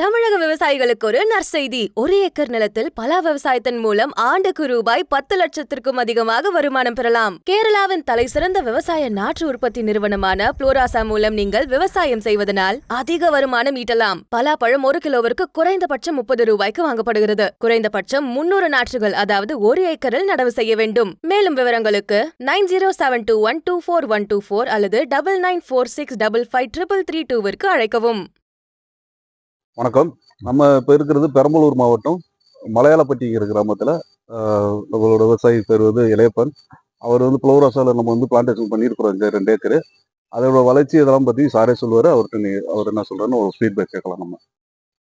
தமிழக விவசாயிகளுக்கு ஒரு நற்செய்தி. ஒரு ஏக்கர் நிலத்தில் பலா விவசாயத்தின் மூலம் ஆண்டுக்கு ரூபாய் பத்து லட்சத்திற்கும் அதிகமாக வருமானம் பெறலாம். கேரளாவின் தலை சிறந்த விவசாய நாற்று உற்பத்தி நிறுவனமான புளோராசா மூலம் நீங்கள் விவசாயம் செய்வதனால் அதிக வருமானம் ஈட்டலாம். பலாப்பழம் ஒரு கிலோவிற்கு குறைந்தபட்சம் முப்பது ரூபாய்க்கு வாங்கப்படுகிறது. குறைந்தபட்சம் முன்னூறு நாற்றுகள் அதாவது ஒரு ஏக்கரில் நடவு செய்ய வேண்டும். மேலும் விவரங்களுக்கு nine zero seven two one two four one two four அல்லது double nine four six double five triple three டூவிற்கு அழைக்கவும். வணக்கம். நம்ம இப்போ இருக்கிறது பெரம்பலூர் மாவட்டம் மலையாளப்பட்டிங்கிற கிராமத்தில் நம்மளோட விவசாயி பேர் வந்து இளையப்பன். அவர் வந்து புளோராசால நம்ம வந்து பிளான்டேஷன் பண்ணியிருக்கிறோம் இங்கே ரெண்டு ஏக்கரு. அதோட வளர்ச்சி இதெல்லாம் பற்றி சாரே சொல்லுவார். அவர்கிட்ட நீ அவர் என்ன சொல்கிறாருன்னு ஒரு ஃபீட்பேக் கேட்கலாம் நம்ம.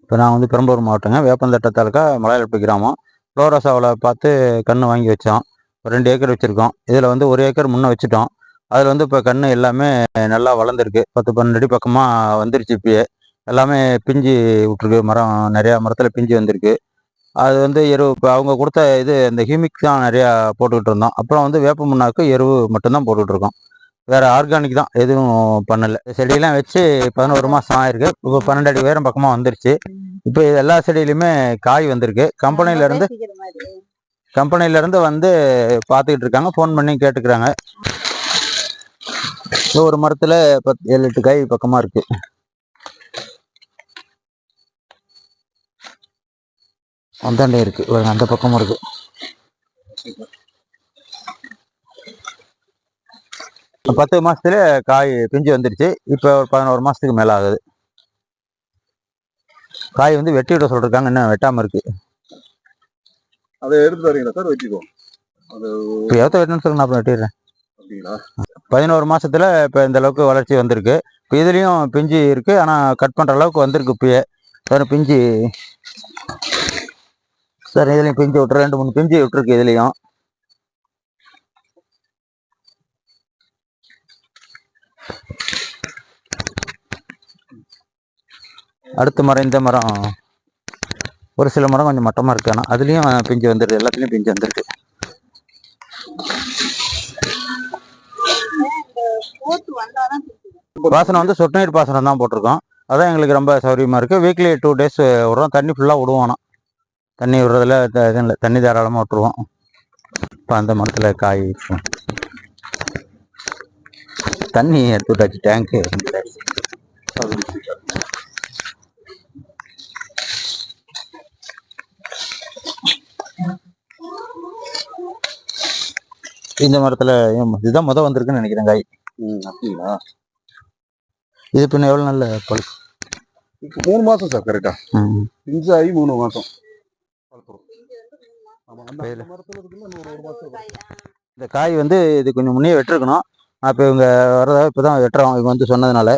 இப்போ நான் வந்து பெரம்பலூர் மாவட்டங்க. வேப்பந்தட்டை தாலுக்கா மலையாளப்பட்டி கிராமம். ஃப்ளோராசாவில் பார்த்து கன்று வாங்கி வச்சோம். ஒரு ரெண்டு ஏக்கர் வச்சுருக்கோம். இதில் வந்து ஒரு ஏக்கர் முன்னே வச்சுட்டோம். அதில் வந்து இப்போ கன்று எல்லாமே நல்லா வளர்ந்துருக்கு. பத்து பன்னெண்டு அடி பக்கமாக வந்துருச்சு இப்பயே. எல்லாமே பிஞ்சு விட்ருக்கு மரம் நிறையா மரத்தில் பிஞ்சு வந்திருக்கு. அது வந்து எரு இப்போ அவங்க கொடுத்த இது இந்த ஹியூமிக் தான் நிறையா போட்டுக்கிட்டு இருந்தோம். அப்புறம் வந்து வேப்ப முன்னாக்கு எருவு மட்டும்தான் போட்டுக்கிட்டு வேறு ஆர்கானிக் தான் எதுவும் பண்ணலை. செடியெல்லாம் வச்சு பதினோரு மாதம் ஆயிருக்கு. இப்போ பன்னெண்டு அடி உயரம் பக்கமாக வந்துருச்சு. இப்போ எல்லா செடியிலையுமே காய் வந்திருக்கு. கம்பெனிலேருந்து கம்பெனியிலேருந்து வந்து பார்த்துக்கிட்டு இருக்காங்க. ஃபோன் பண்ணி கேட்டுக்கிறாங்க. ஒரு மரத்தில் பத்து ஏழு எட்டு காய் பக்கமாக இருக்குது அந்தாண்டே இருக்கு. பாருங்க, அந்த பக்கமும் இருக்கு. பத்து மாசத்துல காய் பிஞ்சு வந்துருச்சு. இப்போ ஒரு பதினோரு மாசத்துக்கு மேல ஆகுது. காய் வந்து வெட்டி விட சொல்லிருக்காங்க. இன்னும் வெட்டாம இருக்கு. அதை எடுத்து வரீங்களா சார்? அது இப்போ எவ்வளோ வெட்டணும்னு சொல்லுங்க. நான் அப்புறம் வெட்டிடுறேன். பதினோரு மாசத்துல இப்போ இந்த அளவுக்கு வளர்ச்சி வந்திருக்கு. இப்போ இதுலயும் பிஞ்சு இருக்கு. ஆனா கட் பண்ற அளவுக்கு வந்திருக்கு இப்பயே. பிஞ்சு சார் இதுலையும் பிஞ்சு விட்டுரு ரெண்டு மூணு பிஞ்சு விட்டுருக்கு இதுலையும். அடுத்த மரம் இந்த மரம். ஒரு சில மரம் கொஞ்சம் மட்டமா இருக்கு ஆனா அதுலயும் பிஞ்சு வந்துருது. எல்லாத்துலயும் பிஞ்சு வந்துருக்கு பாசனம் வந்து சொட்டு நீர் பாசனம் தான் போட்டிருக்கோம். அதான் எங்களுக்கு ரொம்ப சௌகரியமாக இருக்கு. வீக்லி டூ டேஸ் விடுறோம் தண்ணி ஃபுல்லாக விடுவோம் ஆனா. தண்ணி விடுறதுல த- இது இல்லை தண்ணி தாராளமாக விட்டுருவோம். இப்போ அந்த மரத்தில் காய் இருக்கும். தண்ணி எடுத்து விட்டாச்சு டேங்க்கு இந்த மரத்தில் இதுதான் முத வந்திருக்குன்னு நினைக்கிறேன் காய். அப்படிங்களா? இது பின்ன எவ்வளோ நல்ல பழு இப்போ மூணு மாதம் சார் கரெக்டாக ம். பிஞ்சு ஆகி மூணு மாதம் இந்த காய் வந்து இது கொஞ்சம் முன்னே வெட்டிருக்கணும். அப்போ இவங்க வரதா இப்போ தான் வெட்டுறோம் இவங்க வந்து சொன்னதுனால.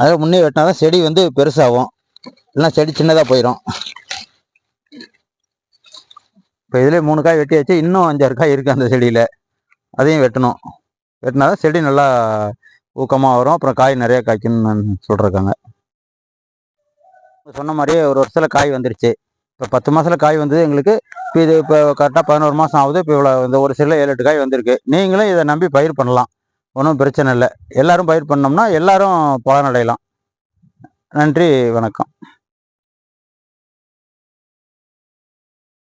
அதை முன்னே வெட்டினா தான் செடி வந்து பெருசாகும். இல்லைன்னா செடி சின்னதாக போயிடும் இப்போ இதுலேயே மூணு காய் வெட்டியாச்சு இன்னும் அஞ்சாறு காய் இருக்குது அந்த செடியில். அதையும் வெட்டணும். வெட்டினா தான் செடி நல்லா ஊக்கமாக வரும். அப்புறம் காய் நிறைய காய்க்குன்னு சொல்லிருக்காங்க சொன்ன மாதிரியே ஒரு வருஷத்தில் காய் வந்துருச்சு. இப்போ பத்து மாதத்தில் காய் வந்து எங்களுக்கு இப்போ இது இப்போ கரெக்டாக பதினோரு மாதம் ஆகுது. இப்போ இவ்வளோ இந்த ஒரு சில ஏழு எட்டு காய் வந்திருக்கு. நீங்களும் இதை நம்பி பயிர் பண்ணலாம். ஒன்றும் பிரச்சனை இல்லை. எல்லாரும் பயிர் பண்ணோம்னா எல்லோரும் பலனடையலாம். நன்றி வணக்கம்.